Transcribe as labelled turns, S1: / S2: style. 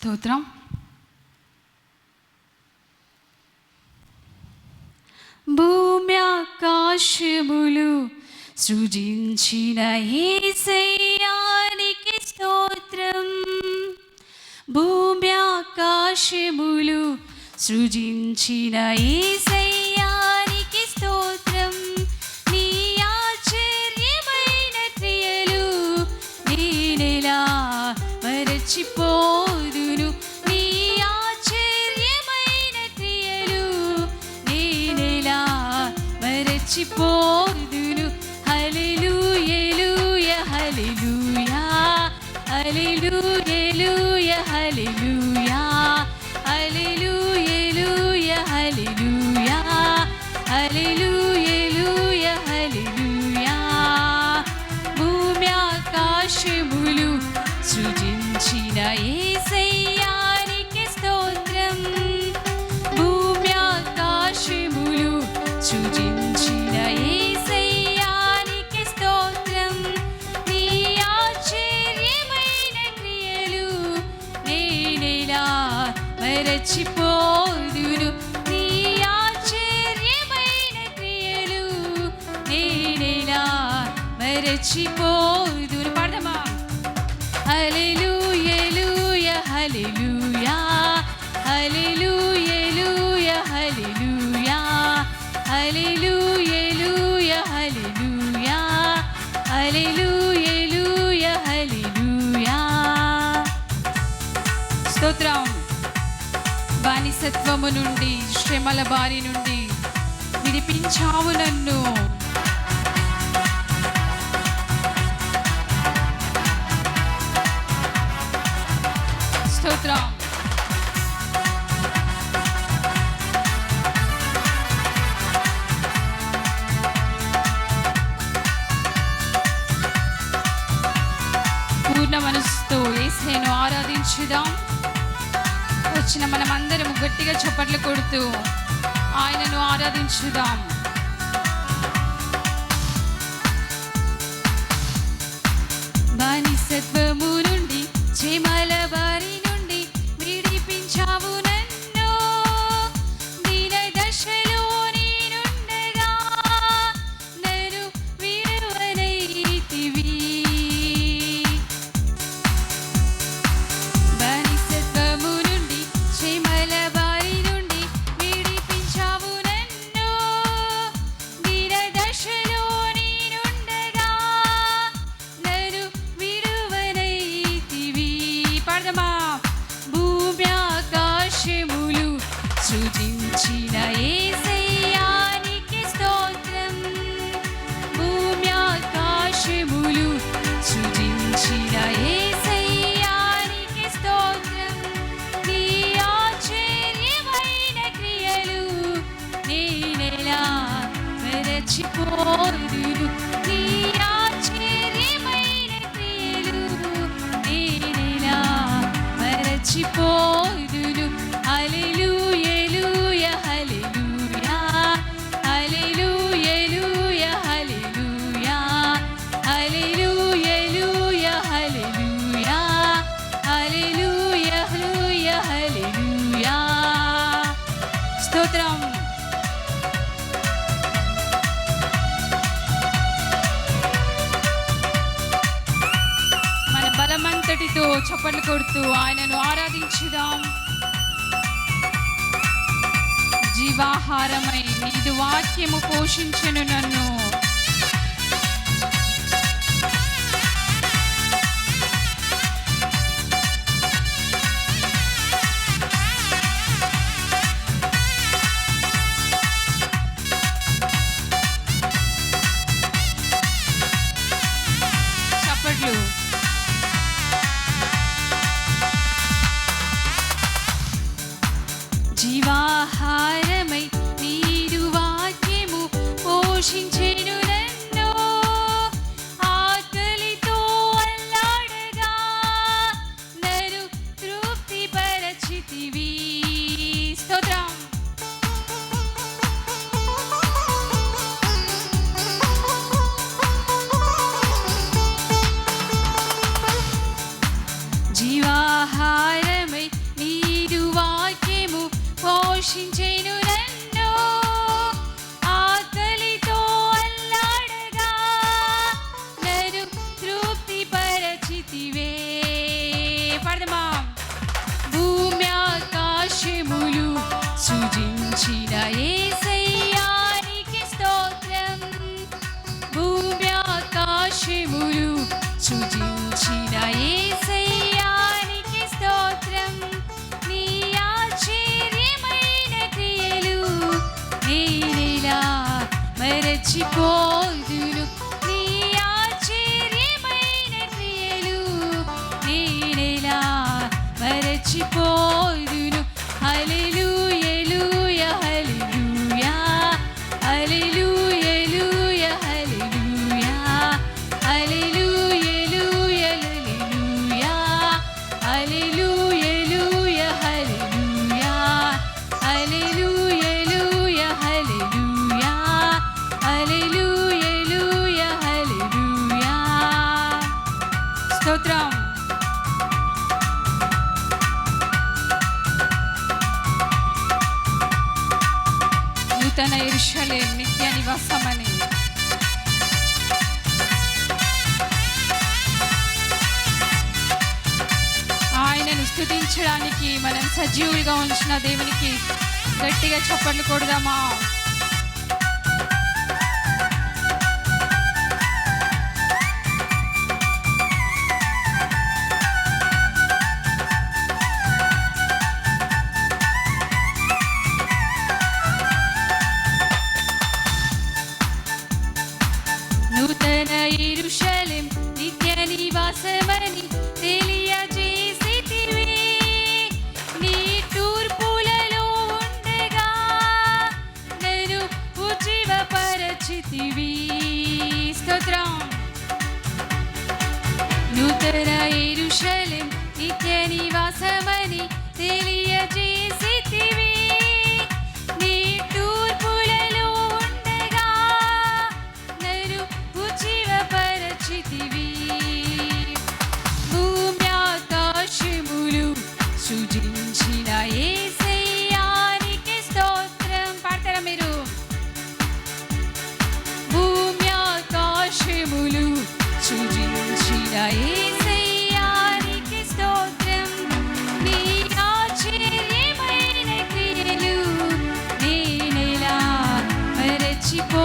S1: స్తోత్రం. భూమి ఆకాశములు సృజించిన ఏసయ్యానికి స్తోత్రం. భూమి ఆకాశములు సృజించిన ఏసయ్యానికి స్తోత్రం. నీ ఆశ్చర్యమైన క్రియలు నేనెలా మరచిపో పోదులు హలిలుయలుయ హలిలుయా హలిలుయలుయ హలిలుయా హలిలుయలుయ హలిలుయా హలిలుయలుయ హలిలుయా భూమి ఆకాశములు సృజించిన ఏ మరచిపోదును. నీ ఆశ్చర్యమైన క్రియలు నేనెలా మరచిపోదును. పడదమా హలెలు ఎలుయ హలెలుయా హలెలు ఎలుయ హలెలుయా హలెలు బానిసత్వము నుండి శ్రమల బారి నుండి విడిపించావు నన్ను. పూర్ణ మనసుతో ఏసేను ఆరాధించుదాం. మనం మనమందరం గట్టిగా చప్పట్లు కొడుతూ ఆయనను ఆరాధించుదాం. కొడుతూ ఆయనను ఆరాధించుదాం. జీవాహారమై నీదు వాక్యము పోషించను నన్ను. high. మరచిపోదును నీ ఆశ్చర్యమైన క్రియలు నేనెలా మరచిపోదును హల్లెలూయా. స్తోత్రం. నూతన ఇర్షలే నిత్య నివాసమని. ఆయనను స్థుతించడానికి మనం సజీవులుగా ఉంచిన దేవునికి గట్టిగా చప్పట్లు కొడదామా? te